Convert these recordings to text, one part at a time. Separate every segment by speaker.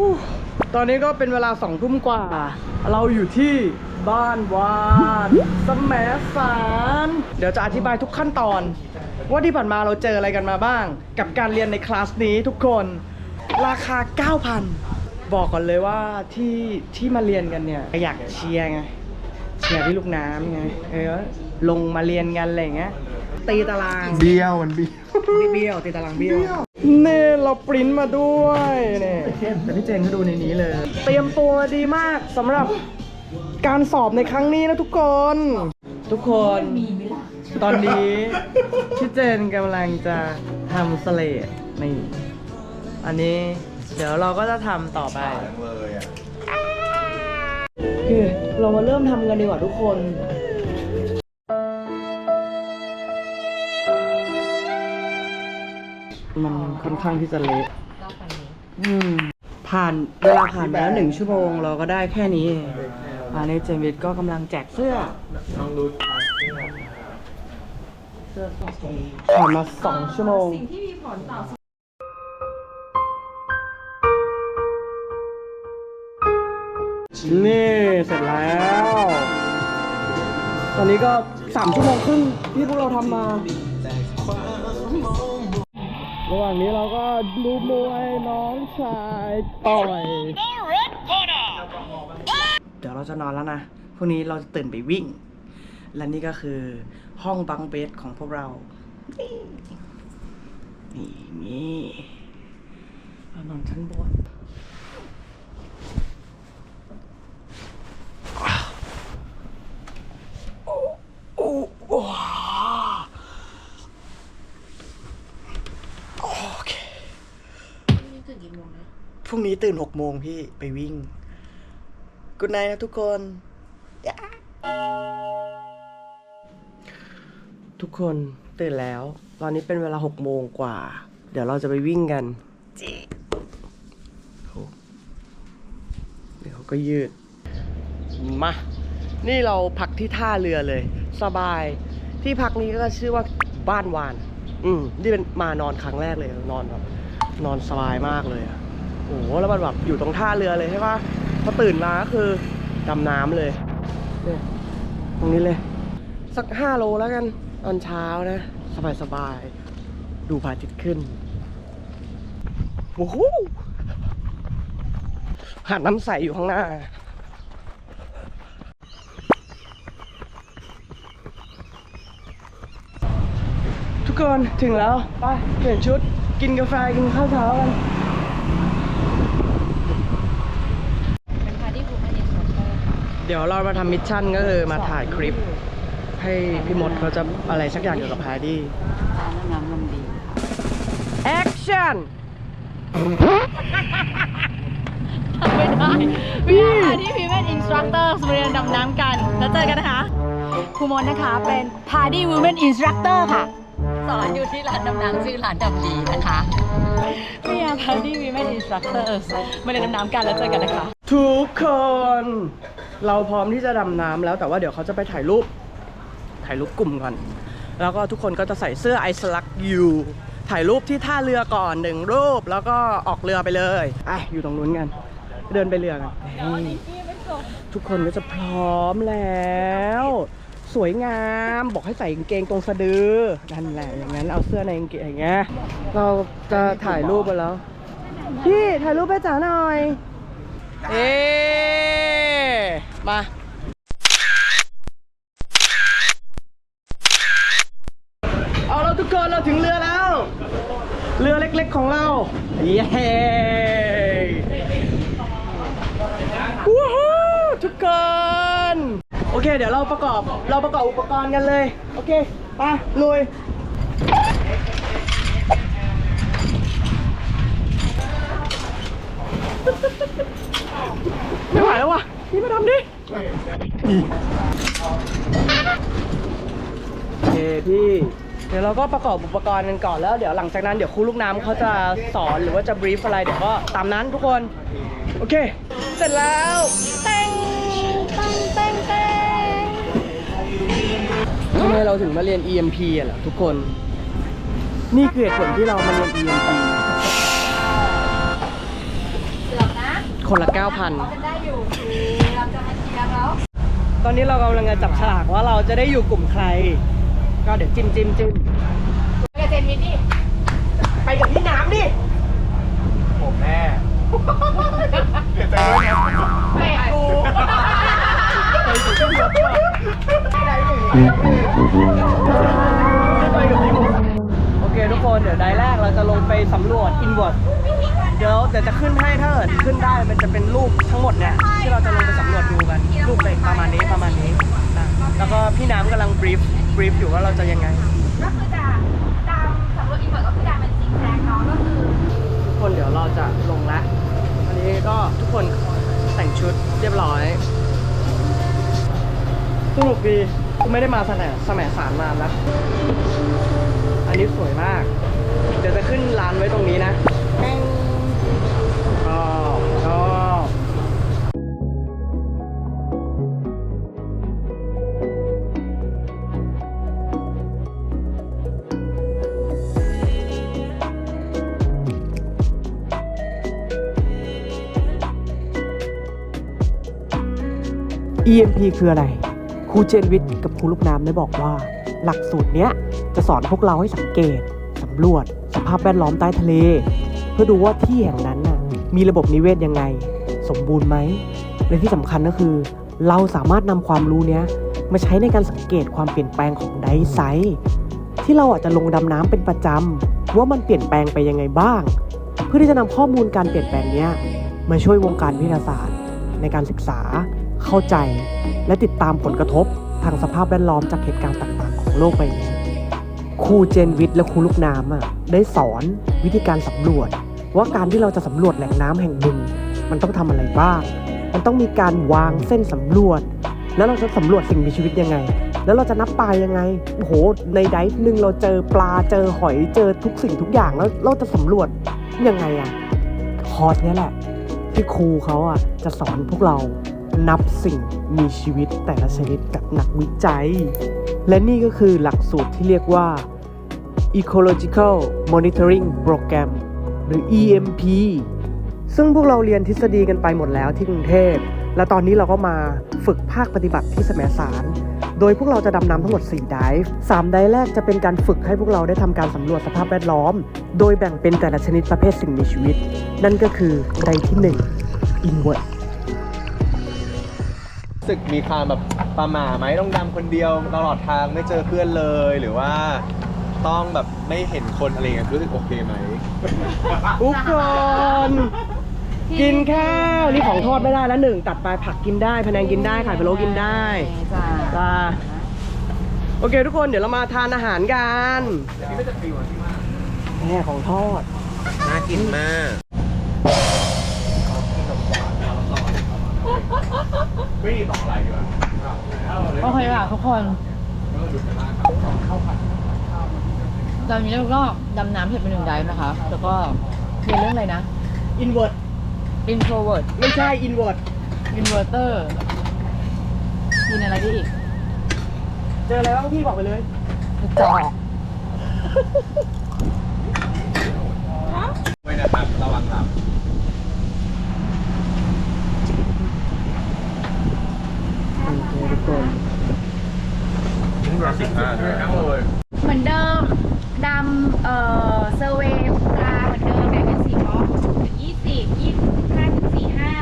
Speaker 1: อตอนนี้ก็เป็นเวลาสองทุ่มกว่า เราอยู่ที่บ้านวานสมสาร เดี๋ยวจะอธิบายทุกขั้นตอน ว่าที่ผ่านมาเราเจออะไรกันมาบ้าง กับการเรียนในคลาสนี้ทุกคน ราคา 9,000 บอกก่อนเลยว่าที่ที่มาเรียนกันเนี่ย อยากเชียร์ไงเชียร์พี่ลูกน้ำไงเออลงมาเรียนกันอะไรอย่างเงี้ย ตีตาราง
Speaker 2: เบี้ยวมันเบี้ยว
Speaker 1: เบี้ยวตีตารางเบี้ยวนี่เราปริ้นมาด้วยนี่แต่พี่เจนก็ดูในนี้เลย เตรียมตัวมาดีมากสำหรับการสอบในครั้งนี้นะทุกคน ทุกคนตอนนี้พี่เจนกำลังจะทำสเลดนี่อันนี้เดี๋ยวเราก็จะทำต่อไป
Speaker 2: เลยอะ
Speaker 1: โอเคเรามาเริ่มทำกันดีกว่าทุกคน มันค่อนข้างที่จะเละอืมผ่านเวลาผ่านไปแล้วหนึ่งชั่วโมงเราก็ได้แค่นี้เองอันนี้เจมส์วิทก็กำลังแจกเสื้อ
Speaker 2: ต้องรู้
Speaker 1: ผ่านมาสองชั่วโมงนี่ เสร็จแล้ว ตอนนี้ก็สามชั่วโมงครึ่งที่พวกเราทำมา ระหว่างนี้เราก็ดูมวยน้องชายต่อยเดี๋ยวเราจะนอนแล้วนะพรุ่งนี้เราจะตื่นไปวิ่ง และนี่ก็คือห้องบังเบสของพวกเรา นี่นี่เรานอนชั้นบนโอ้โอ้เค
Speaker 3: นี่ตื่นกี่โมงนะ
Speaker 1: พ รุ่งนี้ตื่นหกโมงพี่ไปวิ่งกุ d ไนนะทุกคน ทุกคนตื่นแล้ว ตอนนี้เป็นเวลาหกโมงกว่า เดี๋ยวเราจะไปวิ่งกันจิโหเดี๋ยวก็ยืด มา นี่เราพักที่ท่าเรือเลย สบาย ที่พักนี้ก็ชื่อว่าบ้านวาน อืมนี่เป็นมานอนครั้งแรกเลย นอนแบบนอนสบายมากเลยอะ โอ้โหแล้วมันแบบอยู่ตรงท่าเรือเลยใช่ปะพอตื่นมาก็คือดำน้ำเลยเนี่ยตรงนี้เลย สักห้าโลแล้วกันตอนเช้านะ สบายสบายๆดูพระอาทิตย์ขึ้นโอ้โหหาดน้ำใสอยู่ข้างหน้าทุกคนถึงแล้ว ไป เปลี่ยนชุดกินกาแฟ กินข้าวเช้ากัน
Speaker 3: เป็นพาร์ตี้บูมอันนี้สดเลย
Speaker 1: เดี๋ยวเรามาทำมิชชั่นก็คือมาถ่ายคลิป ให้พี่มดเขาจะอะไรสักอย่างเกี่ยวกับพาร์ตี้
Speaker 3: ร้านน้ำลมดี
Speaker 1: แอคชั่น
Speaker 3: ไม่ได้วิทยาที่พิมพ์อินสตรัคเตอร์เรียนดำน้ำกัน แล้วเจอกันนะคะครูมนนะคะเป็น Party Women Instructor ค่ะ สอนอยู่ที่ร้านดำน้ำชื่อร้านดำดีนะคะพี่ยา Party Women Instructors มาเรียนดำน้ำกันแล้วเจอกันนะคะ
Speaker 1: ทุกคน เราพร้อมที่จะดำน้ำแล้วแต่ว่าเดี๋ยวเขาจะไปถ่ายรูป ถ่ายรูปกลุ่มก่อน แล้วก็ทุกคนก็จะใส่เสื้อไอซ์ลักยูถ่ายรูปที่ท่าเรือก่อนหนึ่งรูปแล้วก็ออกเรือไปเลยอะอยู่ตรงนู้นกันเดินไปเรือกันนี่ทุกคนก็จะพร้อมแล้ว สวยงามบอกให้ใส่กางเกงตรงสะดือนั่นแหละอย่างนั้นเอาเสื้อในกางเกงอย่างเงี้ยเราจะถ่ายรูปไปแล้วพี่ถ่ายรูปไปจ๋าหน่อย เอ๊ มาเอาเราทุกคนเราถึงเรือแล้ว เรือเล็กๆของเรา เย้วู้ฮู้ทุกคนโอเค เดี๋ยวเราประกอบเราประกอบอุปกรณ์กันเลย โอเคไปลุยไม่ไหวแล้ววะพี่มาทำดิ โอเคพี่ เดี๋ยวเราก็ประกอบอุปกรณ์กันก่อนแล้วเดี๋ยวหลังจากนั้นเดี๋ยวครูลูกน้ำเขาจะสอนหรือว่าจะบรีฟอะไรเดี๋ยวก็ตามนั้นทุกคน โอเค เสร็จแล้วเต้งเต้งเต้งเต้งทำไมเราถึงมาเรียน EMP อะล่ะทุกคน นี่คือเหตุผลที่เรามาเรียน EMP
Speaker 3: เกือบนะ
Speaker 1: คนละ 9,000
Speaker 3: ได้อยู่เราจะมา เชียร์เขา
Speaker 1: ตอนนี้เรากำลังจะจับฉลากว่าเราจะได้อยู่กลุ่มใคร ก็เดี๋ยวจิ้มจิ้มจิ้ม
Speaker 3: ไปกับเจนมินนี่
Speaker 1: ไปกับพี่น้ำดิ
Speaker 2: ผมแน่เดี๋ยวจะรู้นะ
Speaker 3: แม่กู
Speaker 1: โอเคทุกคนเดี๋ยวไดแรกเราจะลงไปสำรวจอินเวอร์เดี๋ยวเดี๋ยวจะขึ้นให้ถ้าเกิดขึ้นได้มันจะเป็นรูปทั้งหมดเนี่ยที่เราจะลงไปสำรวจดูกันรูปเป็นประมาณนี้ประมาณนี้นะแล้วก็พี่น้ำกำลังบรีฟบรีฟอยู่ว่าเราจะยังไง
Speaker 3: ก็คือจะดำสำรวจอินเวอร์ก็คือดำเป็นซิงแซกเนาะก็คือ
Speaker 1: ทุกคนเดี๋ยวเราจะลงละอันนี้ก็ทุกคนแต่งชุดเรียบร้อยสนุกดีไม่ได้มาสมัยสมัยสารนานแล้วอันนี้สวยมาก เดี๋ยวจะขึ้นร้านไว้ตรงนี้นะแป้ง
Speaker 4: EMP คืออะไร ครูเจนวิทย์กับครูลูกน้ำได้บอกว่า หลักสูตรเนี้ยจะสอนพวกเราให้สังเกต สำรวจ สภาพแวดล้อมใต้ทะเล เพื่อดูว่าที่แห่งนั้นน่ะมีระบบนิเวศยังไง สมบูรณ์ไหมและที่สำคัญก็คือ เราสามารถนำความรู้เนี้ยมาใช้ในการสังเกตความเปลี่ยนแปลงของไดไซต์ที่เราอาจจะลงดำน้ำเป็นประจำว่ามันเปลี่ยนแปลงไปยังไงบ้าง เพื่อที่จะนำข้อมูลการเปลี่ยนแปลงเนี้ยมาช่วยวงการวิทยาศาสตร์ในการศึกษา เข้าใจ และติดตามผลกระทบทางสภาพแวดล้อมจากเหตุการณ์ต่างๆ ของโลกใบนี้ครูเจนวิทย์และครูลูกน้ำอะได้สอนวิธีการสำรวจ ว่าการที่เราจะสำรวจแหล่งน้ำแห่งหนึ่ง มันต้องทำอะไรบ้าง มันต้องมีการวางเส้นสำรวจ แล้วเราจะสำรวจสิ่งมีชีวิตยังไง แล้วเราจะนับปลายังไงโอ้โหในไดฟ์หนึ่งเราเจอปลาเจอหอยเจอทุกสิ่งทุกอย่างแล้วเราจะสำรวจยังไงอะคอร์สเนี้ยแหละที่ครูเขาอะจะสอนพวกเรา นับสิ่งมีชีวิตแต่ละชนิดกับนักวิจัย และนี่ก็คือหลักสูตรที่เรียกว่า Ecological Monitoring Program หรือ EMP ซึ่งพวกเราเรียนทฤษฎีกันไปหมดแล้วที่กรุงเทพ และตอนนี้เราก็มาฝึกภาคปฏิบัติที่แสมสาร โดยพวกเราจะดำน้ำทั้งหมด4ไดฟ์3ไดฟ์แรกจะเป็นการฝึกให้พวกเราได้ทำการสำรวจสภาพแวดล้อม โดยแบ่งเป็นแต่ละชนิดประเภทสิ่งมีชีวิต นั่นก็คือไดฟ์ที่ 1 Inward
Speaker 2: รู้ สึกมีความแบบประหม่าไหมต้องดำคนเดียวตลอดทางไม่เจอเพื่อนเลย หรือว่าต้องแบบไม่เห็นคนอะไรเงี้ยรู้สึกโอเคไหม
Speaker 1: ทุกคนกินข้าวนี่ของทอดไม่ได้แล้วหนึ่งตัดไปผักกินได้พะแนงกินได้ไข่พะโล้กินได้
Speaker 3: จ้า
Speaker 1: จ้าโอเคทุกคนเดี๋ยวเรามาทานอาหารกันแม่ของทอด
Speaker 2: น่ากินมาก ไม่มีต่ออะไรดีกว่า
Speaker 3: โอเคค่ะทุกคนตอนนี้เราก็ดำน้ำเสร็จไปหนึ่งไดฟ์นะคะ แล้วก็เรียนเรื่องอะไรนะ
Speaker 1: อินเวอร์
Speaker 3: introvert
Speaker 1: ไม่ใช่อินเวอร์
Speaker 3: inverter กินอะไรได้อีก
Speaker 1: เจออะไรบ้างพี่บอกไปเลย
Speaker 3: จอก
Speaker 2: ไม่นะครับระวังหลับ
Speaker 1: โอ เคทุกคน
Speaker 2: นี่ร้อยสิบห้าด้วยนะเลย
Speaker 3: เหมือนเดิมดำเอ่อเซอร์เวย์ปลาเหมือนเดิมแบ่งเป็นสี่บล็อกถึงยี่สิบยี่ห้าถึงสี่ห้า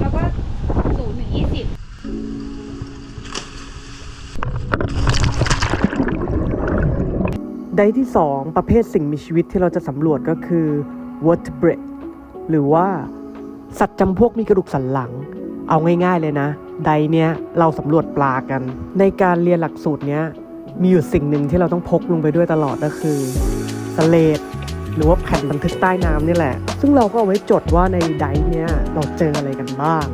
Speaker 3: แล้วก็ศูนย์ถึงยี่สิบ
Speaker 4: ไดที่ 2 ประเภทสิ่งมีชีวิตที่เราจะสำรวจก็คือ vertebrate หรือว่า สัตว์จำพวกมีกระดูกสันหลัง เอาง่ายๆเลยนะ ไดเนี้ยเราสำรวจปลากัน ในการเรียนหลักสูตรเนี้ยมีอยู่สิ่งหนึ่งที่เราต้องพกลงไปด้วยตลอดก็คือสเลดหรือว่าแผ่นบันทึกใต้น้ำนี่แหละ ซึ่งเราก็เอาไว้จดว่าในไดเนี้ยเราเจออะไรกันบ้าง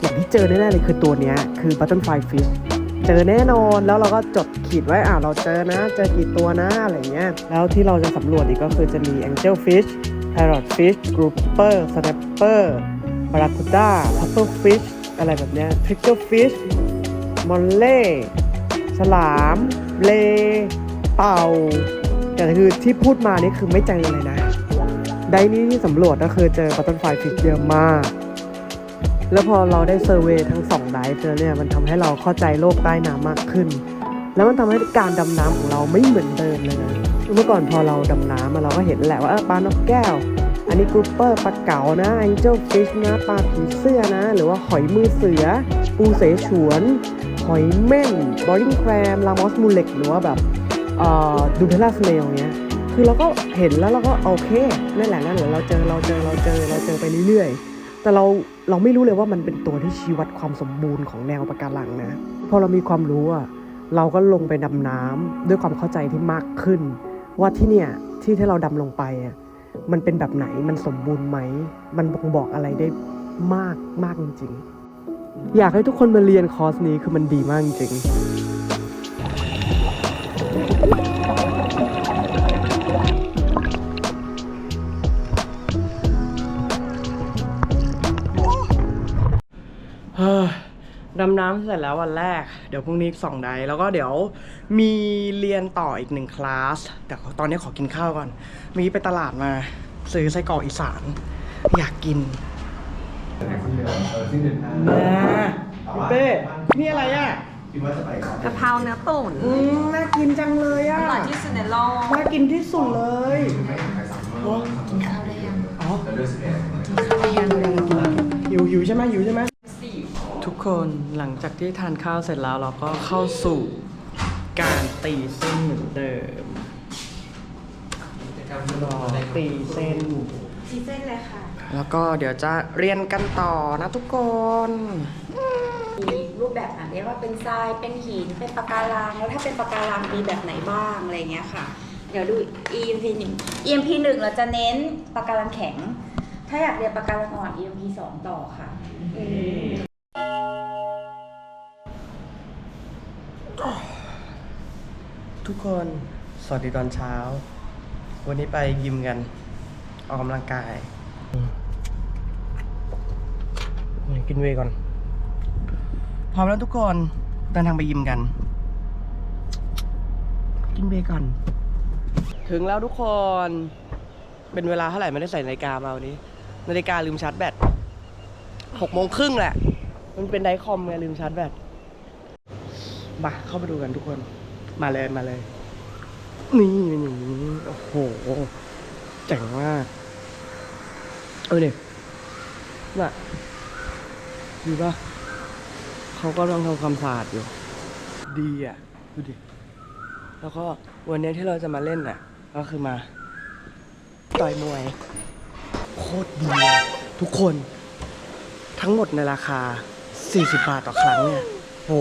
Speaker 4: อย่างที่เจอแน่ๆเลยคือตัวเนี้ยคือ butterfly fish เจอแน่นอนแล้วเราก็จดขีดไว้อ่าเราเจอนะ เจอกี่ตัวนะอะไรเงี้ยแล้วที่เราจะสำรวจอีกก็คือจะมี angel fish parrot fish grouper snapper barracuda puffer fish อะไรแบบเนี้ย trickle fish มอลเล่ฉลามเลเต่า แต่คือที่พูดมานี่คือไม่เจเลยนะ ได้นี้ที่สำรวจก็คือเจอ butterfly fish เยอะมาก แล้วพอเราได้เซอร์เวยทั้งสองไดฟ์แล้วเนี่ยมันทำให้เราเข้าใจโลกใต้น้ำมากขึ้น แล้วมันทำให้การดำน้ำของเราไม่เหมือนเดิมเลยนะเมื่อก่อนพอเราดำน้ำอะเราก็เห็นแหละว่าปลานกแก้ว อันนี้กรูปเปอร์ปลาเก๋านะแองเจิลฟิชนะปลาผีเสื้อนะ หรือว่าหอยมือเสือ ปูเสฉวน หอยเม่นบอลลิงแครมลามอสมูเล็กหรือว่าแบบเอ่อดูเทล่าสเนลเนี้ยคือเราก็เห็นแล้วเราก็โอเคนั่นแหละนั่นแหละเราเจอเราเจอเราเจอเราเจอไปเรื่อยๆ แต่เราเราไม่รู้เลยว่ามันเป็นตัวที่ชี้วัดความสมบูรณ์ของแนวปะการังนะพอเรามีความรู้อะเราก็ลงไปดำน้ำด้วยความเข้าใจที่มากขึ้น ว่าที่เนี่ยที่ที่เราดำลงไปอะ มันเป็นแบบไหนมันสมบูรณ์ไหม มันบ่งบอกอะไรได้มากมากจริงๆ อยากให้ทุกคนมาเรียนคอร์สนี้คือมันดีมากจริงๆเฮ้ย ดำน้ำเสร็จแล้ววันแรก เดี๋ยวพรุ่งนี้อีกสองไดฟ์แล้วก็เดี๋ยวมีเรียนต่ออีกหนึ่งคลาสแต่ตอนนี้ขอกินข้าวก่อนเมีไปตลาดมาซื้อไส้กรอกอีสาน อยากกินนะพี่เป้นี่อะไรอะ
Speaker 5: กะเพราเนื้อตุ๋น
Speaker 4: อืมน่ากินจังเลยอะ
Speaker 5: อร่อยที่สุดในโลก
Speaker 4: น่ากินที่สุดเลยโอ้อ๋อหิวหิวใช่ไหมหิวใช่ไหมทุก คนหลังจากที่ทานข้าวเสร็จแล้วเราก็เข้าสู่การตีเส้นเหมือนเดิมรอตีเส้น
Speaker 5: ชีเส้นเลยค่ะ
Speaker 4: แล้วก็เดี๋ยวจะเรียนกันต่อนะทุกคน
Speaker 5: มีรูปแบบอะเรียกว่าเป็นทราย เป็นหิน เป็นปะการัง แล้วถ้าเป็นปะการังมีแบบไหนบ้างอะไรเงี้ยค่ะ เดี๋ยวดู EMP หนึ่ง EMP หนึ่งเราจะเน้นปะการังแข็ง ถ้าอยากเรียนปะการังอ่อน EMP สองต่อค่ะ
Speaker 4: ทุกคนสวัสดีตอนเช้า วันนี้ไปยิมกันออกกำลังกายกินเวก่อน พร้อมแล้วทุกคนเดินทางไปยิมกัน กินเวก่อน ถึงแล้วทุกคน เป็นเวลาเท่าไหร่ไม่ได้ใส่นาฬิกามาวันนี้ นาฬิกาลืมชาร์จแบตหกโมงครึ่งแหละ มันเป็นไดคอมไงลืมชาร์จแบตมาเข้าไปดูกันทุกคน มาเลยมาเลย นี่เป็นอย่างนี้ โอ้โหเจ๋งมากเออเนี่ยน่ะดูปะเขาก็ต้องทำความสะอาดอยู่ ดีอะ ดูดิ แล้วก็วันนี้ที่เราจะมาเล่นน่ะ ก็คือมา ต่อยมวย โคตรดี ทุกคน ทั้งหมดในราคา 40 บาทต่อครั้งเนี่ยโห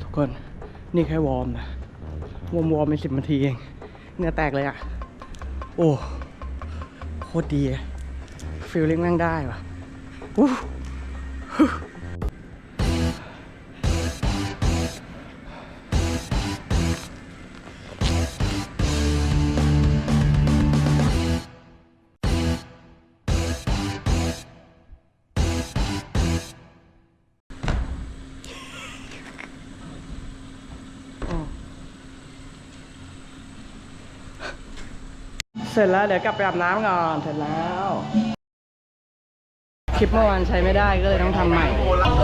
Speaker 4: ทุกคนนี่แค่วอร์มนะ วอร์มวอร์มเป็นสิบนาทีเองเหงื่อแตกเลยอะ่ะ โอ้โคตรดีฟีลลิ่งแม่งได้ว่ะอู้ ร็จแล้วเดี๋ยวกลับไปอาบน้ำก่อนเสร็จแล้ว คลิปเมื่อวานใช้ไม่ได้ก็เลยต้องทำใหม่ทุกค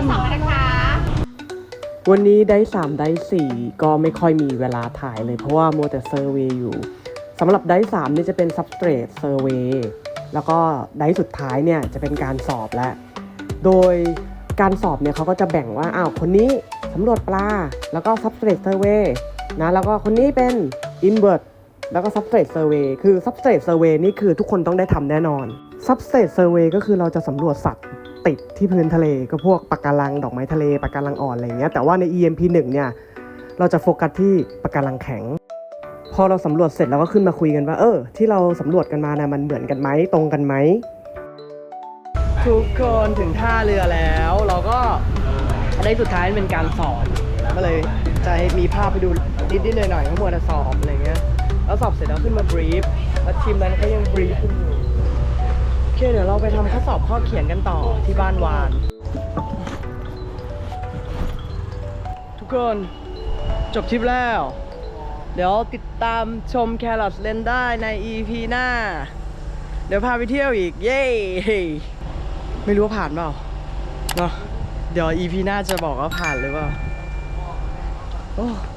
Speaker 4: นวันนี้ได้สามได้สี่ก็ไม่ค่อยมีเวลาถ่ายเลยเพราะว่ามัวแต่เซอร์เวย์อยู่สำหรับได้สามนี่จะเป็น substrate survey แล้วก็ได้สุดท้ายเนี่ยจะเป็นการสอบแล้ว โดยการสอบเนี่ยเขาก็จะแบ่งว่า อ้าว คนนี้สำรวจปลา แล้วก็ substrate survey นะ แล้วก็คนนี้เป็น invert แล้วก็ substrate survey คือ substrate survey นี่คือทุกคนต้องได้ทำแน่นอน substrate survey ก็คือเราจะสำรวจสัตว์ติดที่พื้นทะเลก็พวกปะการังดอกไม้ทะเลปะการังอ่อนอะไรเงี้ยแต่ว่าใน EMP 1เนี่ยเราจะโฟกัสที่ปะการังแข็ง พอเราสำรวจเสร็จเราก็ขึ้นมาคุยกันว่า เออ ที่เราสำรวจกันมานะมันเหมือนกันไหมตรงกันไหมทุกคนถึงท่าเรือแล้ว เราก็ได้สุดท้ายเป็นการสอบก็เลย จะมีภาพไปดูนิดนิดหน่อยๆข้ายทั้งหมสอบอะไรเงี้ยแล้วสอบเสร็จแล้วขึ้นมาบรีฟแล้วทีมนั้นก็ยังบรีฟอยู่โอเคเดี๋ยวเราไปทำข้อสอบข้อเขียนกันต่อที่บ้านวาน ทุก
Speaker 1: คนจบทริปแล้ว เดี๋ยวติดตามชมแครอทเลนได้ใน EP หน้า เดี๋ยวพาไปเที่ยวอีก เย้ไม่รู้ว่าผ่านเปล่าเนาะเดี๋ยว EP หน้าจะบอกว่าผ่านหรือเปล่า 哦。